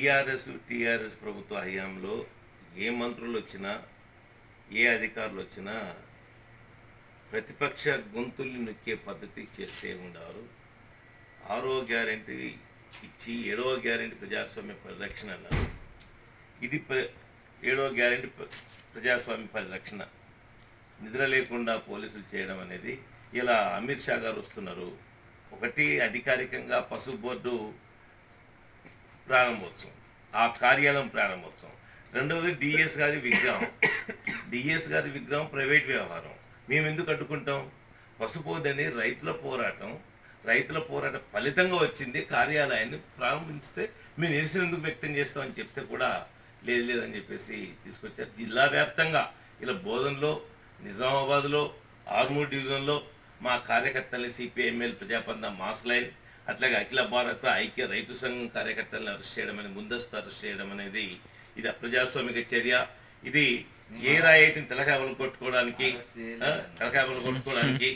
BRS TRS ప్రభుత్వ హయాంలో ఏ మంత్రులు వచ్చినా ఏ అధికారులు వచ్చినా ప్రతిపక్ష గొంతుల్ని నొక్కే పద్ధతి చేస్తే ఉండారు. ఆరో గ్యారెంటీ ఇచ్చి ఏడవ గ్యారెంటీ ప్రజాస్వామ్య పరిరక్షణ అన్నారు. ఇది ప్ర ఏడవ గ్యారెంటీ ప్రజాస్వామ్య పరిరక్షణ. నిద్ర లేకుండా పోలీసులు చేయడం అనేది ఇలా అమిత్ షా గారు వస్తున్నారు. ఒకటి అధికారికంగా పసుపు బోర్డు ప్రారంభోత్సవం ఆ కార్యాలయం ప్రారంభోత్సవం. రెండవది డిఎస్ గారి విగ్రహం. డిఎస్ గారి విగ్రహం ప్రైవేట్ వ్యవహారం. మేము ఎందుకు అడ్డుకుంటాం? పసుపోదని రైతుల పోరాటం రైతుల పోరాట ఫలితంగా వచ్చింది కార్యాలయాన్ని ప్రారంభిస్తే మేము నిరసన ఎందుకు వ్యక్తం చేస్తామని చెప్తే కూడా లేదు లేదని చెప్పేసి తీసుకొచ్చారు. జిల్లా వ్యాప్తంగా ఇలా బోధనలో నిజామాబాద్లో ఆర్మూర్ డివిజన్లో మా కార్యకర్తల్ని సిపిఐఎంఎల్ ప్రజాపంద మాస్ లైన్ అట్లాగే అఖిల భారత ఐక్య రైతు సంఘం కార్యకర్తలను అరెస్ట్ చేయడం అనేది ముందస్తు అరెస్ట్ చేయడం అనేది ఇది అప్రజాస్వామిక చర్య. ఇది ఏ రాయితీని తలకాయలు కొట్టుకోవడానికి ఆ, తలకాయలు కొట్టుకోవడానికి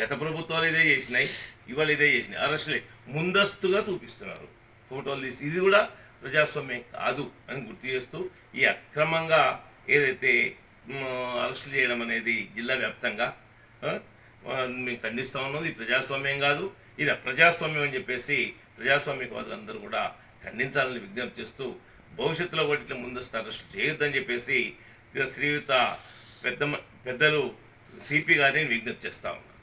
గత ప్రభుత్వాలు ఇదే చేసినాయి ఇవాళ ఇదే చేసినాయి. అరెస్టులే. ముందస్తుగా చూపిస్తున్నారు. ఫోటోలు తీసి. ఇది కూడా ప్రజాస్వామ్యం కాదు అని గుర్తు చేస్తూ ఈ అక్రమంగా ఏదైతే అరెస్టు అరెస్టులు చేయడం అనేది జిల్లా వ్యాప్తంగా మేము ఖండిస్తా ఉన్నది ప్రజాస్వామ్యం కాదు. ఇది అప్రజాస్వామ్యం అని చెప్పేసి ప్రజాస్వామ్యవాదులందరూ కూడా ఖండించాలని విజ్ఞప్తి చేస్తూ భవిష్యత్తులో కూడా ఇట్లా ముందస్తు అరెస్టు చేయొద్దని చెప్పేసి శ్రీయుత పెద్ద పెద్దలు సిపి గారిని విజ్ఞప్తి చేస్తా ఉన్నారు.